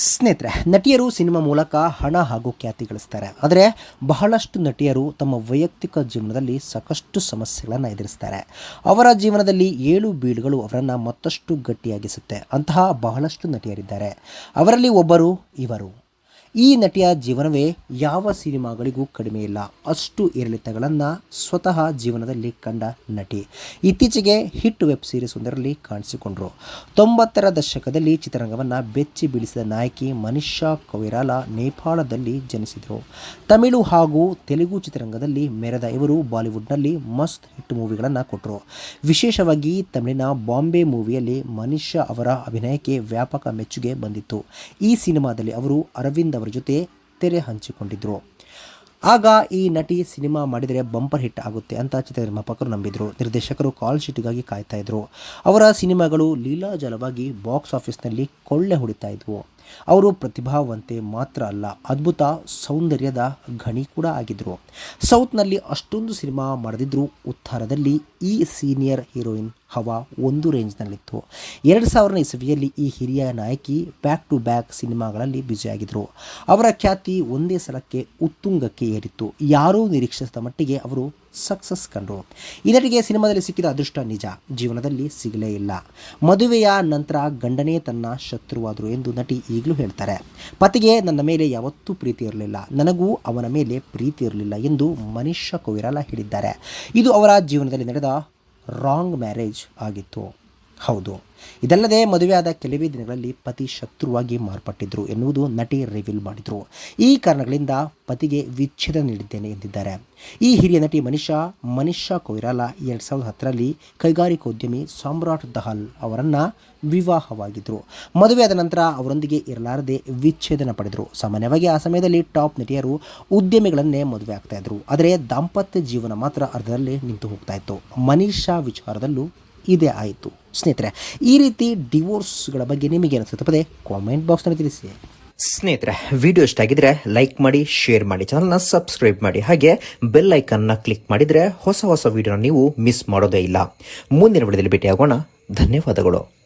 ಸ್ನೇಹಿತರೆ, ನಟಿಯರು ಸಿನಿಮಾ ಮೂಲಕ ಹಣ ಹಾಗೂ ಖ್ಯಾತಿ ಗಳಿಸ್ತಾರೆ. ಆದರೆ ಬಹಳಷ್ಟು ನಟಿಯರು ತಮ್ಮ ವೈಯಕ್ತಿಕ ಜೀವನದಲ್ಲಿ ಸಾಕಷ್ಟು ಸಮಸ್ಯೆಗಳನ್ನು ಎದುರಿಸ್ತಾರೆ. ಅವರ ಜೀವನದಲ್ಲಿ ಏಳು ಬೀಳುಗಳು ಅವರನ್ನು ಮತ್ತಷ್ಟು ಗಟ್ಟಿಯಾಗಿಸುತ್ತೆ. ಅಂತಹ ಬಹಳಷ್ಟು ನಟಿಯರಿದ್ದಾರೆ. ಅವರಲ್ಲಿ ಒಬ್ಬರು, ಇವರು. ಈ ನಟಿಯ ಜೀವನವೇ ಯಾವ ಸಿನಿಮಾಗಳಿಗೂ ಕಡಿಮೆ ಇಲ್ಲ. ಅಷ್ಟು ಏರಿಳಿತಗಳನ್ನು ಸ್ವತಃ ಜೀವನದಲ್ಲಿ ಕಂಡ ನಟಿ. ಇತ್ತೀಚೆಗೆ ಹಿಟ್ ವೆಬ್ ಸೀರೀಸ್ ಒಂದರಲ್ಲಿ ಕಾಣಿಸಿಕೊಂಡರು. ತೊಂಬತ್ತರ ದಶಕದಲ್ಲಿ ಚಿತ್ರರಂಗವನ್ನು ಬೆಚ್ಚಿ ಬೀಳಿಸಿದ ನಾಯಕಿ ಮನಿಷಾ ಕೊವಿರಾಲ ನೇಪಾಳದಲ್ಲಿ ಜನಿಸಿದರು. ತಮಿಳು ಹಾಗೂ ತೆಲುಗು ಚಿತ್ರರಂಗದಲ್ಲಿ ಮೆರೆದ ಇವರು ಬಾಲಿವುಡ್ನಲ್ಲಿ ಮಸ್ತ್ ಹಿಟ್ ಮೂವಿಗಳನ್ನು ಕೊಟ್ಟರು ವಿಶೇಷವಾಗಿ ತಮಿಳಿನ ಬಾಂಬೆ ಮೂವಿಯಲ್ಲಿ ಮನಿಷಾ ಅವರ ಅಭಿನಯಕ್ಕೆ ವ್ಯಾಪಕ ಮೆಚ್ಚುಗೆ ಬಂದಿತ್ತು. ಈ ಸಿನಿಮಾದಲ್ಲಿ ಅವರು ಅರವಿಂದ್ ಅವರ ಜೊತೆ ತೆರೆ ಹಂಚಿಕೊಂಡಿದ್ದರು ಆಗ ಈ ನಟಿ ಸಿನಿಮಾ ಮಾಡಿದರೆ ಬಂಪರ್ ಹಿಟ್ ಆಗುತ್ತೆ ಅಂತ ಚಿತ್ರ ನಿರ್ಮಾಪಕರು ನಂಬಿದ್ರು. ನಿರ್ದೇಶಕರು ಕಾಲ್ ಶೀಟ್ಗಾಗಿ ಕಾಯ್ತಾ ಇದ್ರು. ಅವರ ಸಿನಿಮಾಗಳು ಲೀಲಾಜಲವಾಗಿ ಬಾಕ್ಸ್ ಆಫೀಸ್ನಲ್ಲಿ ಕೊಳ್ಳೆ ಹೊಡಿತಾ ಇದ್ವು. ಅವರು ಪ್ರತಿಭಾವಂತೆ ಮಾತ್ರ ಅಲ್ಲ, ಅದ್ಭುತ ಸೌಂದರ್ಯದ ಗಣಿ ಕೂಡ ಆಗಿದ್ದರು ಸೌತ್ನಲ್ಲಿ ಅಷ್ಟೊಂದು ಸಿನಿಮಾ ಮಾಡಿದ್ರು ಉತ್ತರದಲ್ಲಿ ಈ ಸೀನಿಯರ್ ಹೀರೋಯಿನ್ ಹವಾ ಒಂದು ರೇಂಜ್ನಲ್ಲಿತ್ತು. ಎರಡು ಸಾವಿರನೇ ಇಸವಿಯಲ್ಲಿ ಈ ಹಿರಿಯ ನಾಯಕಿ ಬ್ಯಾಕ್ ಟು ಬ್ಯಾಕ್ ಸಿನಿಮಾಗಳಲ್ಲಿ ಬ್ಯುಸಿಯಾಗಿದ್ದರು ಅವರ ಖ್ಯಾತಿ ಒಂದೇ ಸಲಕ್ಕೆ ಉತ್ತುಂಗಕ್ಕೆ ಏರಿತ್ತು. ಯಾರೂ ನಿರೀಕ್ಷಿಸಿದ ಮಟ್ಟಿಗೆ ಅವರು ಸಕ್ಸಸ್ ಕಂಡರು. ಇದರಿಗೆ ಸಿನಿಮಾದಲ್ಲಿ ಸಿಕ್ಕಿದ ಅದೃಷ್ಟ ನಿಜ, ಜೀವನದಲ್ಲಿ ಸಿಗಲೇ ಇಲ್ಲ. ಮದುವೆಯ ನಂತರ ಗಂಡನೇ ತನ್ನ ಶತ್ರುವಾದರು ಎಂದು ನಟಿ ಈಗಲೂ ಹೇಳ್ತಾರೆ, ಪತಿಗೆ ನನ್ನ ಮೇಲೆ ಯಾವತ್ತೂ ಪ್ರೀತಿ ಇರಲಿಲ್ಲ, ನನಗೂ ಅವನ ಮೇಲೆ ಪ್ರೀತಿ ಇರಲಿಲ್ಲ ಎಂದು ಮನಿಷಾ ಕೊಯಿರಾಲ ಹೇಳಿದ್ದಾರೆ. ಇದು ಅವರ ಜೀವನದಲ್ಲಿ ನಡೆದ ರಾಂಗ್ ಮ್ಯಾರೇಜ್ ಆಗಿತ್ತು. ಹೌದು. ಇದಲ್ಲದೆ ಮದುವೆಯಾದ ಕೆಲವೇ ದಿನಗಳಲ್ಲಿ ಪತಿ ಶತ್ರುವಾಗಿ ಮಾರ್ಪಟ್ಟಿದ್ರು ಎನ್ನುವುದು ನಟಿ ರಿವೀಲ್ ಮಾಡಿದರು. ಈ ಕಾರಣಗಳಿಂದ ಪತಿಗೆ ವಿಚ್ಛೇದ ನೀಡಿದ್ದೇನೆ ಎಂದಿದ್ದಾರೆ. ಈ ಹಿರಿಯ ನಟಿ ಮನಿಷಾ ಮನಿಷಾ ಕೊಯ್ರಾಲ ಎರಡು ಸಾವಿರದ ಹತ್ತರಲ್ಲಿ ಕೈಗಾರಿಕೋದ್ಯಮಿ ಸಾಮ್ರಾಟ್ ದಹಲ್ ಅವರನ್ನು ವಿವಾಹವಾಗಿದ್ದರು ಮದುವೆಯಾದ ನಂತರ ಅವರೊಂದಿಗೆ ಇರಲಾರದೆ ವಿಚ್ಛೇದನ ಪಡೆದರು. ಸಾಮಾನ್ಯವಾಗಿ ಆ ಸಮಯದಲ್ಲಿ ಟಾಪ್ ನಟಿಯರು ಉದ್ಯಮಿಗಳನ್ನೇ ಮದುವೆ ಆಗ್ತಾ ಇದ್ರು. ಆದರೆ ದಾಂಪತ್ಯ ಜೀವನ ಮಾತ್ರ ಅರ್ಧದಲ್ಲೇ ನಿಂತು ಹೋಗ್ತಾ ಇತ್ತು. ಮನೀಷಾ ವಿಚಾರದಲ್ಲೂ ಇದೇ ಆಯಿತು. ಸ್ನೇಹಿತರೆ, ಈ ರೀತಿ ಡಿವೋರ್ಸ್ಗಳ ಬಗ್ಗೆ ನಿಮಗೆ ಅನಿಸುತ್ತೆ ಪದೇ? ಕಾಮೆಂಟ್ ಬಾಕ್ಸ್ನಲ್ಲಿ ತಿಳಿಸಿ. ಸ್ನೇಹಿತರೆ ವಿಡಿಯೋ ಇಷ್ಟ ಆಗಿದ್ರೆ ಲೈಕ್ ಮಾಡಿ ಶೇರ್ ಮಾಡಿ ಚಾನಲ್ನ ಸಬ್ಸ್ಕ್ರೈಬ್ ಮಾಡಿ. ಹಾಗೆ ಬೆಲ್ ಐಕನ್ನ ಕ್ಲಿಕ್ ಮಾಡಿದ್ರೆ ಹೊಸ ಹೊಸ ವಿಡಿಯೋನ ನೀವು ಮಿಸ್ ಮಾಡೋದೇ ಇಲ್ಲ. ಮುಂದಿನ ವಿಡಿಯೋದಲ್ಲಿ ಭೇಟಿಯಾಗೋಣ. ಧನ್ಯವಾದಗಳು.